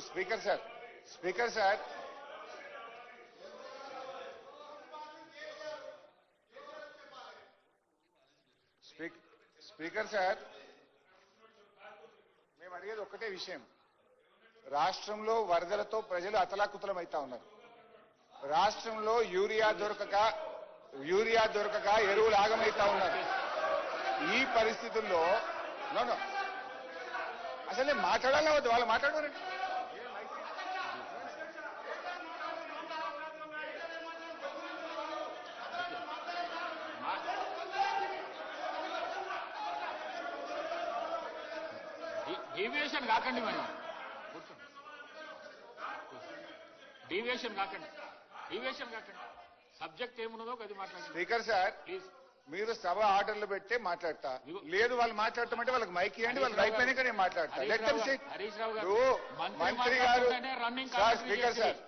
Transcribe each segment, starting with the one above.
Speaker sir speaker sir. Speak- speaker sir మేము అడిగేది ఒక్కటే విషయం. రాష్ట్రంలో వరదలతో ప్రజలు అతలాకుతలం అవుతా ఉన్నారు. రాష్ట్రంలో యూరియా దొరకక యూరియా దొరకక ఎరువులు ఆగమైతా ఉన్నారు. ఈ పరిస్థితుల్లో నో నో. అసలు నేను వద్దు? వాళ్ళు మాట్లాడరు డీవియేషన్ కాకండి మరి. కూర్చోండి డీవియేషన్ కాకండి. డీవియేషన్ కాకండి. సబ్జెక్ట్ ఏమున్నదో అది మాట్లాడండి. Speaker sir please. మీరు సభ ఆర్డర్లు పెట్టే మాట్లాడతా. లేదు వాళ్ళు మాట్లాడటమంటే వాళ్ళకి మైక్ ఇవ్వండి వాళ్ళు రావు అయిపోయినాక నేను మాట్లాడతా మంత్రి గారు sir speaker sir.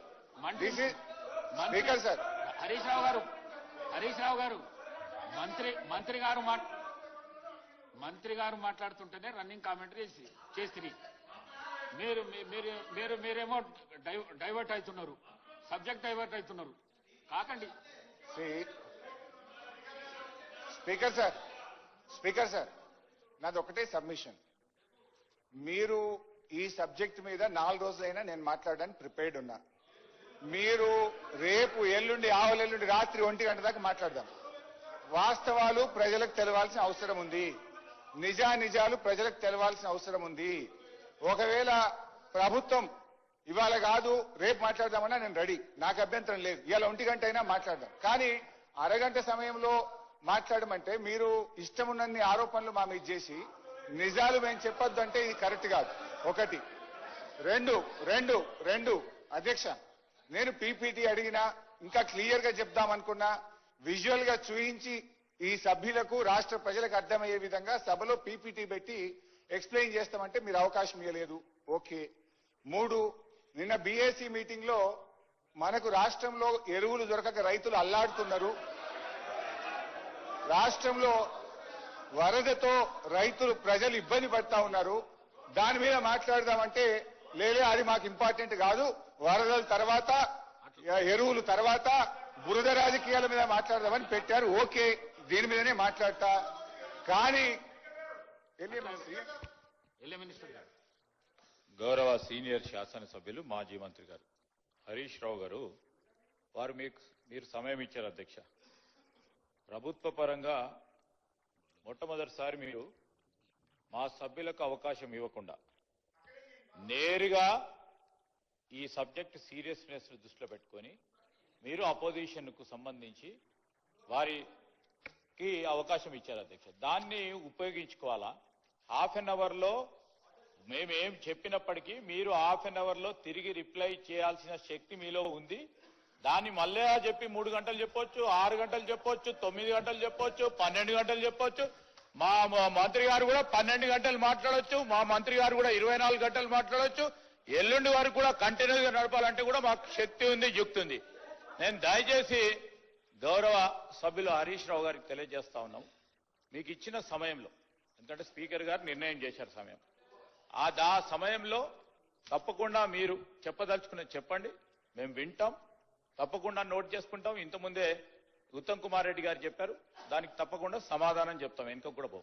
Speaker sir. Harish Rao గారు హరీష్ రావు గారు మంత్రి మంత్రి గారు మంత్రి గారు మాట్లాడుతుంటేనే రన్నింగ్ కామెంటరీ చేసి చేసిరి. మీరు మీ- మీరు మీరు మీరేమో డై- డైవర్ట్ అవుతున్నారు. సబ్జెక్ట్ డైవర్ట్ అవుతున్నారు. కాకండి. స్పీకర్ సార్ స్పీకర్ సార్ నాది ఒకటే సబ్మిషన్ మీరు ఈ సబ్జెక్ట్ మీద నాలుగు రోజులైనా నేను మాట్లాడడానికి ప్రిపేర్డ్ ఉన్నా. మీరు రేపు ఎల్లుండి ఆవలెల్లుండి రాత్రి ఒంటి గంట దాకా మాట్లాడదాం. వాస్తవాలు ప్రజలకు తెలవాల్సిన అవసరం ఉంది. నిజా నిజాలు ప్రజలకు తెలవాల్సిన అవసరం ఉంది. ఒకవేళ ప్రభుత్వం ఇవాళ కాదు రేపు మాట్లాడదామన్నా నేను రెడీ. నాకు అభ్యంతరం లేదు. ఇవాళ ఒంటి గంట అయినా మాట్లాడదాం. కానీ అరగంట సమయంలో మాట్లాడమంటే మీరు ఇష్టం ఉన్నన్ని ఆరోపణలు మా మీద చేసి నిజాలు మేము చెప్పొద్దు అంటే ఇది కరెక్ట్ కాదు. ఒకటి. రెండు రెండు రెండు. అధ్యక్ష నేను పీపీటీ అడిగినా ఇంకా క్లియర్గా చెప్దాం అనుకున్నా విజువల్గా చూయించి ఈ సభ్యులకు రాష్ట్ర ప్రజలకు అర్థమయ్యే విధంగా సభలో పీపీటీ పెట్టి ఎక్స్ప్లెయిన్ చేస్తామంటే మీరు అవకాశం ఇవ్వలేదు ఓకే. మూడు నిన్న బీఏసీ మీటింగ్లో మనకు రాష్ట్రంలో ఎరువులు దొరకక రైతులు అల్లాడుతున్నారు. రాష్ట్రంలో వరదతో రైతులు ప్రజలు ఇబ్బంది పడతా ఉన్నారు. దాని మీద మాట్లాడదామంటే లేలే అది మాకు ఇంపార్టెంట్ కాదు. వరదల తర్వాత ఎరువులు తర్వాత బురద రాజకీయాల మీద మాట్లాడదామని పెట్టారు. ఓకే. దీని మీదనే మాట్లాడతా. కానీ గౌరవ సీనియర్ శాసనసభ్యులు మాజీ మంత్రి గారు. హరీష్ రావు గారు వారు మీకు మీరు సమయం ఇచ్చారు అధ్యక్ష. ప్రభుత్వ పరంగా మొట్టమొదటిసారి మీరు మా సభ్యులకు అవకాశం ఇవ్వకుండా నేరుగా ఈ సబ్జెక్ట్ సీరియస్నెస్ దృష్టిలో పెట్టుకొని మీరు అపోజిషన్కు సంబంధించి కి అవకాశం ఇచ్చారు అధ్యక్ష. దాన్ని ఉపయోగించుకోవాలా? హాఫ్ అన్ అవర్లో మేమేం చెప్పినప్పటికీ మీరు హాఫ్ అన్ అవర్లో తిరిగి రిప్లై చేయాల్సిన శక్తి మీలో ఉంది. దాన్ని మళ్ళీ చెప్పి మూడు గంటలు చెప్పొచ్చు ఆరు గంటలు చెప్పొచ్చు తొమ్మిది గంటలు చెప్పొచ్చు పన్నెండు గంటలు చెప్పొచ్చు. మా మంత్రి గారు కూడా పన్నెండు గంటలు మాట్లాడొచ్చు మా మంత్రి గారు కూడా ఇరవై నాలుగు గంటలు మాట్లాడొచ్చు. ఎల్లుండి వరకు కూడా కంటిన్యూగా నడపాలంటే కూడా మాకు శక్తి ఉంది యుక్తి ఉంది. నేను దయచేసి గౌరవ సభ్యులు హరీష్ రావు గారికి తెలియజేస్తా ఉన్నాం. మీకు ఇచ్చిన సమయంలో ఎందుకంటే స్పీకర్ గారు నిర్ణయం చేశారు సమయం. ఆ దా సమయంలో తప్పకుండా మీరు చెప్పదలుచుకున్నది చెప్పండి. మేము వింటాం. తప్పకుండా నోట్ చేసుకుంటాం. ఇంతకుముందే ఉత్తమ్ కుమార్ రెడ్డి గారు చెప్పారు. దానికి తప్పకుండా సమాధానం చెప్తాం. వెనుక కూడా పోం.